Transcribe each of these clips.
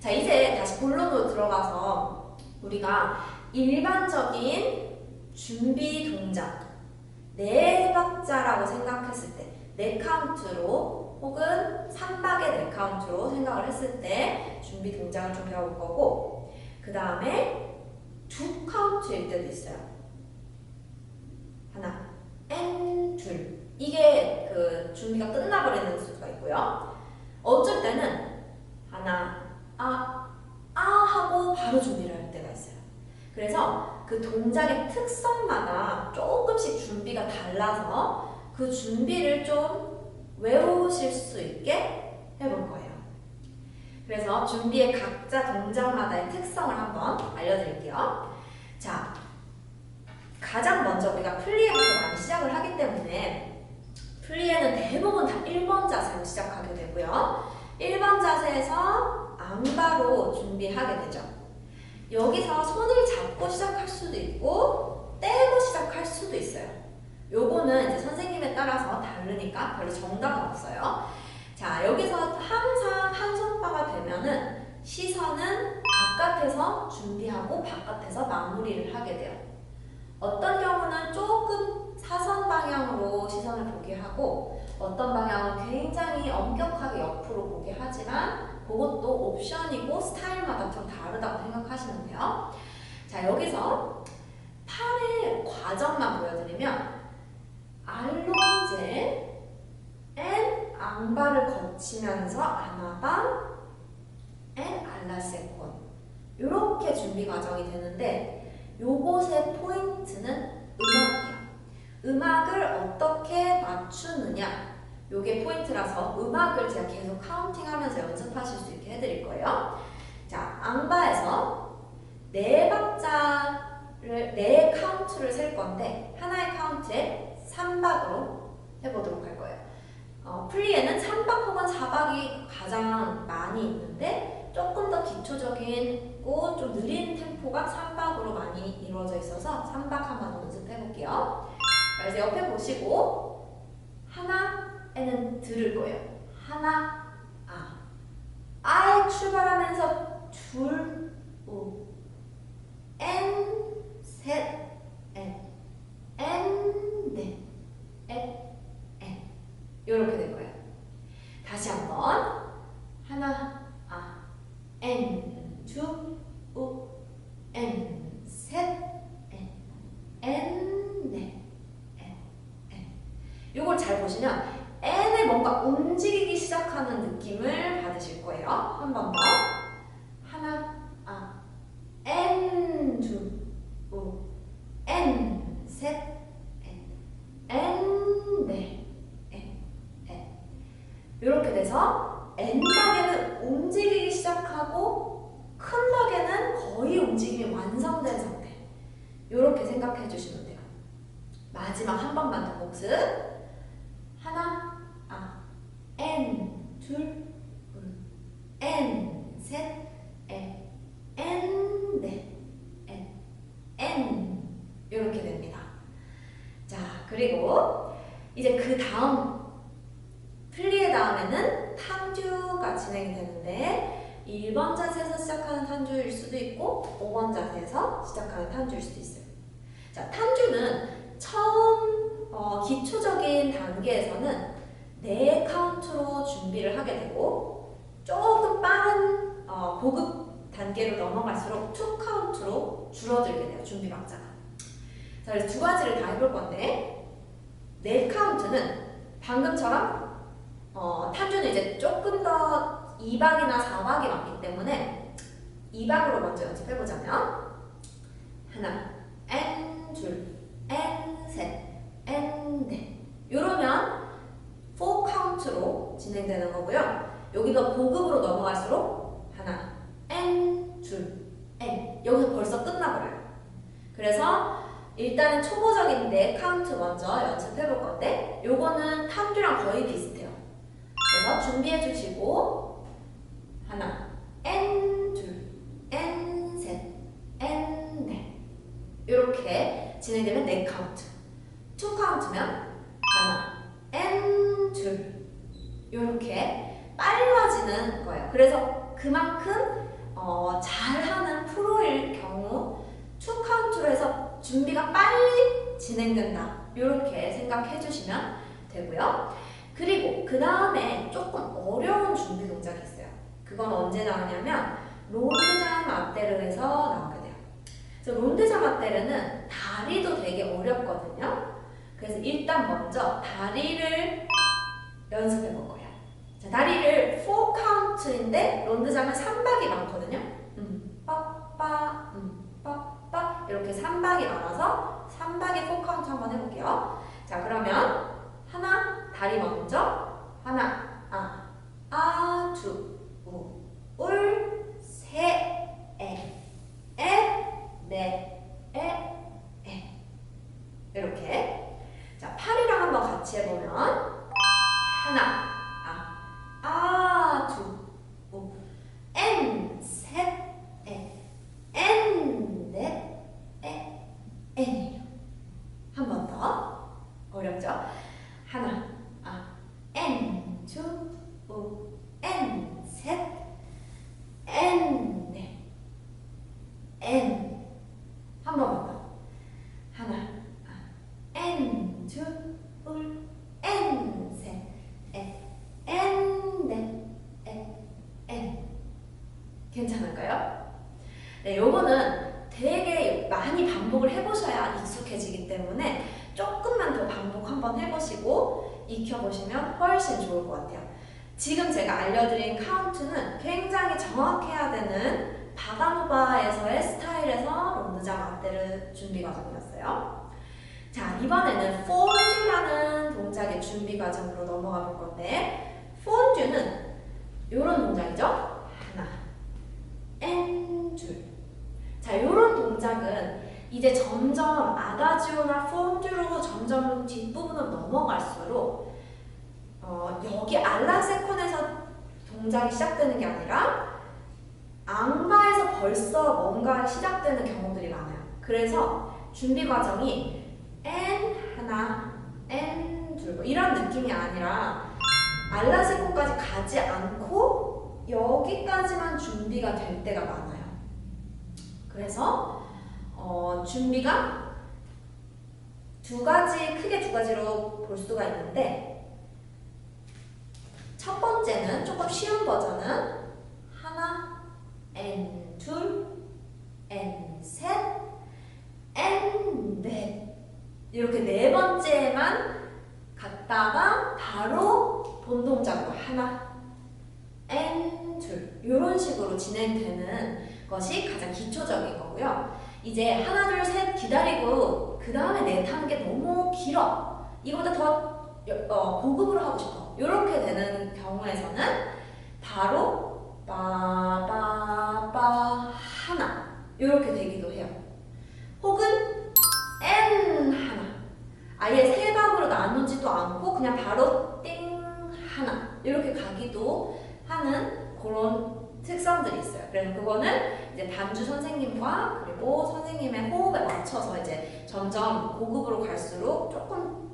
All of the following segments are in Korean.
자, 이제 다시 본론으로 들어가서 우리가 일반적인 준비 동작 네 박자라고 생각했을 때, 네 카운트로 혹은 3박의 네 카운트로 생각을 했을 때 준비 동작을 좀 배워볼 거고, 그 다음에 두 카운트일 때도 있어요. 하나, N, 둘. 이게 그 준비가 끝나버리는 수가 있고요. 어쩔 때는 하나, 아, 아 하고 바로 준비를 할 때가 있어요. 그래서 그 동작의 특성마다 조금씩 준비가 달라서 그 준비를 좀 외우실 수 있게 해볼 거예요. 그래서 준비의 각자 동작마다의 특성을 한번 알려드릴게요. 자, 가장 먼저 우리가 플리에부터 많이 시작을 하기 때문에 플리에는 대부분 다 1번 자세로 시작하게 되고요. 1번 자세에서 안바로 준비하게 되죠. 여기서 손을 잡고 시작할 수도 있고 떼고 시작할 수도 있어요. 요거는 이제 선생님에 따라서 다르니까 별로 정답은 없어요. 자, 여기서 항상 한 손바가 되면은 시선은 바깥에서 준비하고 바깥에서 마무리를 하게 돼요. 어떤 경우는 조금 사선 방향으로 시선을 보게 하고 어떤 방향은 굉장히 엄격하게 옆으로 보게 하지만 그것도 옵션이고 스타일마다 좀 다르다고 생각하시면 돼요. 자, 여기서 팔의 과정만 보여드리면 알롱제 앤 앙바를 거치면서 아나방 앤 알라세콘 이렇게 준비 과정이 되는데 요것의 포인트는 음악이에요. 음악을 어떻게 맞추느냐 요게 포인트라서 음악을 제가 계속 카운팅하면서 연습하실 수 있게 해드릴 거예요. 자, 앙바에서 네 박자를 네 카운트를 셀 건데 하나의 카운트에 3박으로 해보도록 할 거예요. 어, 플리에는 3박 혹은 4박이 가장 많이 있는데 조금 더 기초적이고 좀 느린 템포가 3박으로 많이 이루어져 있어서 3박 한번 연습해 볼게요. 그래서 옆에 보시고 하나 에는 들을 거예요. 하나, 아. 아에 출발하면서 둘, 우. 엔, 셋, 엔. 엔, 넷, 에, 엔. 이렇게 될 거예요. 다시 한번. 하나, 아. 엔, 두, 우. 엔, 셋, 엔. 엔, 넷, 엔, 엔. 요걸 잘 보시면 N에 뭔가 움직이기 시작하는 느낌을 받으실 거예요. 한 번 더. 하나, 아. N, 두, 우. N, 셋, N. N, 넷, N, N. 이렇게 돼서 N박에는 움직이기 시작하고 큰 박에는 거의 움직임이 완성된 상태. 이렇게 생각해 주시면 돼요. 마지막 한 번만 더 복습. 하나, 아, N, 둘, 음, N, 셋, N, N, 넷, N, N. 이렇게 됩니다. 자, 그리고 이제 그 다음 플리의 다음에는 탄주가 진행이 되는데 1번 자세에서 시작하는 탄주일 수도 있고 5번 자세에서 시작하는 탄주일 수도 있어요. 자, 탄주는 처음 어, 기초적인 단계에서는 네 카운트로 준비를 하게 되고 조금 빠른 어, 고급 단계로 넘어갈수록 투 카운트로 줄어들게 돼요. 준비 박자가. 자, 그래서 두 가지를 다 해볼 건데 네 카운트는 방금처럼 어, 탄주는 이제 조금 더 2박이나 4박이 많기 때문에 2박으로 먼저 연습해보자면 하나, N, 둘, N, 셋, N, 넷 이러면 4 카운트로 진행되는 거고요. 여기가 고급으로 넘어갈수록 하나, N, 둘, N 여기서 벌써 끝나버려요. 그래서 일단은 초보적인 네 카운트 먼저 연습해 볼 건데 요거는 탐주랑 거의 비슷해요. 그래서 준비해 주시고 하나, N, 둘, N, 셋, N, 넷 이렇게 진행되면 네 카운트. 투 카운트면 하나, N, 둘 이렇게 빨라지는 거예요. 그래서 그만큼 어, 잘하는 프로일 경우 투 카운트로 해서 준비가 빨리 진행된다. 이렇게 생각해 주시면 되고요. 그리고 그 다음에 조금 어려운 준비 동작이 있어요. 그건 언제 나오냐면 론드자 마테르에서 나오게 돼요. 론드자 마테르는 다리도 되게 어렵거든요. 그래서 일단 먼저 다리를 연습해 볼 거예요. 자, 다리를 4 카운트인데 론드자는 3박이 많거든요. 음, 빠빠, 음, 이렇게 3박이 많아서 3박의 4카운트 한번 해볼게요. 자, 그러면 하나, 다리 먼저 하나, 아, 아, 두, 우, 울, 세, 에, 에, 네, 에, 에 이렇게 자, 팔이랑 한번 같이 해보면 하나, 아, 아, 두, 우, 엔, 셋, 에, 엔, 넷, 에, 엔이에요. 한 번 더. 어렵죠? 하나, 아, 엔, 두, 우, 엔, 셋, 엔, 넷, 엔. 한 번만 더. 하나, 아, 엔, 두, 울, 엔, 셋, 에, 엔, 넷, 에, 엔. 괜찮을까요? 네, 요거는 되게 많이 반복을 해보셔야 익숙해지기 때문에 조금만 더 반복 한번 해보시고 훨씬 좋을 것 같아요. 지금 제가 알려드린 카운트는 굉장히 정확해야 되는 바다노바에서의 스타일에서 론드자 마테르 준비 과정이었어요. 자, 이번에는 폰듀라는 동작의 준비 과정으로 넘어가 볼 건데 폰듀는 이런 동작이죠. 하나, 앤, 둘. 자, 이런 동작은 이제 점점 아다지오나 폰듀로 점점 뒷부분으로 넘어갈수록 어, 여기 알라세콘에서 동작이 시작되는 게 아니라 앙바에서 벌써 뭔가 시작되는 경우들이 많아요. 그래서 준비 과정이 N 하나, N 둘 뭐 이런 느낌이 아니라 알라세콘까지 가지 않고 여기까지만 준비가 될 때가 많아요. 그래서 어, 준비가 두 가지 크게 두 가지로 볼 수가 있는데 첫 번째는 조금 쉬운 버전은 하나, N 둘, N 셋, N 넷 이렇게 네 번째만 갔다가 바로 본 동작으로 하나, N 둘 이런 식으로 진행되는 것이 가장 기초적인 거고요. 이제 하나, 둘, 셋 기다리고 그 다음에 넷 하는 게 너무 길어. 이보다 더 어, 고급으로 하고 싶어. 이렇게 되는 경우에서는 바로 빠빠빠 하나 이렇게 되기도 해요. 혹은 N 하나 아예 세 박으로 나누지도 않고 그냥 바로 띵 하나 이렇게 가기도 하는 그런 특성들이 있어요. 그래서 그거는 이제 반주 선생님과 그리고 선생님의 호흡에 맞춰서 이제 점점 고급으로 갈수록 조금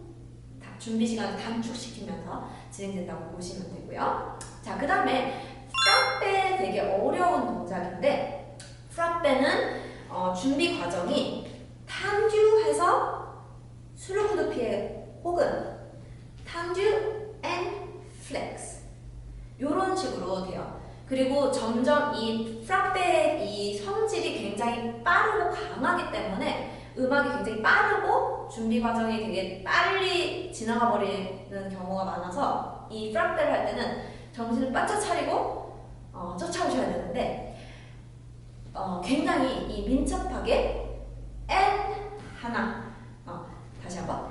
다- 준비 시간을 단축시키면서 진행된다고 보시면 되고요. 자, 그 다음에 프라페 되게 어려운 동작인데 프라페는 어, 준비 과정이 탄듀해서 수루구두피에 혹은 탄듀 앤 플렉스 이런 식으로 돼요. 그리고 점점 이 프라페의 이 성질이 굉장히 빠르고 강하기 때문에 음악이 굉장히 빠르고 준비 과정이 되게 빨리 지나가 버리는 경우가 많아서 이 프라페를 할 때는 정신을 바짝 차리고 어, 쫓아오셔야 되는데 어, 굉장히 이 민첩하게 N 하나 어, 다시 한번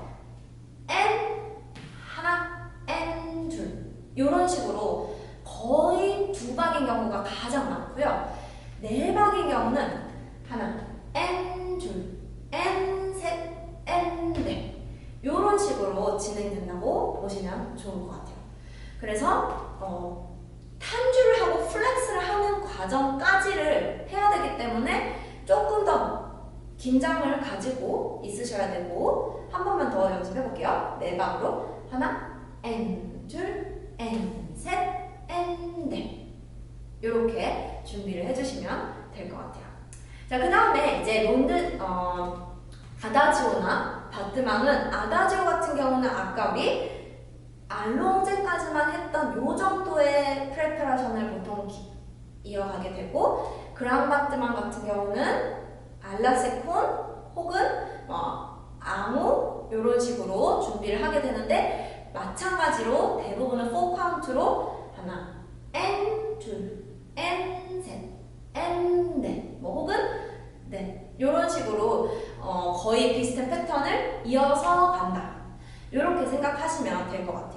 N 하나 N 둘 이런 식으로 거의 두 박인 경우가 가장 많고요. 네 박인 경우는 하나, N 둘, N 셋, N 넷 이런 식으로 진행된다고 보시면 좋을 것 같아요. 그래서 어, 탄주를 하고 플렉스를 하는 과정까지를 해야 되기 때문에 조금 더 긴장을 가지고 있으셔야 되고 한 번만 더 연습해 볼게요. 네 방으로 하나, N 둘, N 셋, N 넷 이렇게 준비를 해주시면 될 것 같아요. 자, 그 다음에 이제 론드, 어, 아다지오나 바트망은 아다지오 같은 경우는 아까 우리 알롱제까지만 했던 요 정도의 프레퍼레이션을 보통 기- 이어가게 되고 그랑바트망 같은 경우는 알라세콘 혹은 뭐 아무 이런 식으로 준비를 하게 되는데 마찬가지로 대부분은 4카운트로 하나, N 둘, N 셋, N 넷 뭐 혹은 네 이런 식으로 어, 거의 비슷한 패턴을 이어서 간다. 이렇게 생각하시면 될 것 같아요.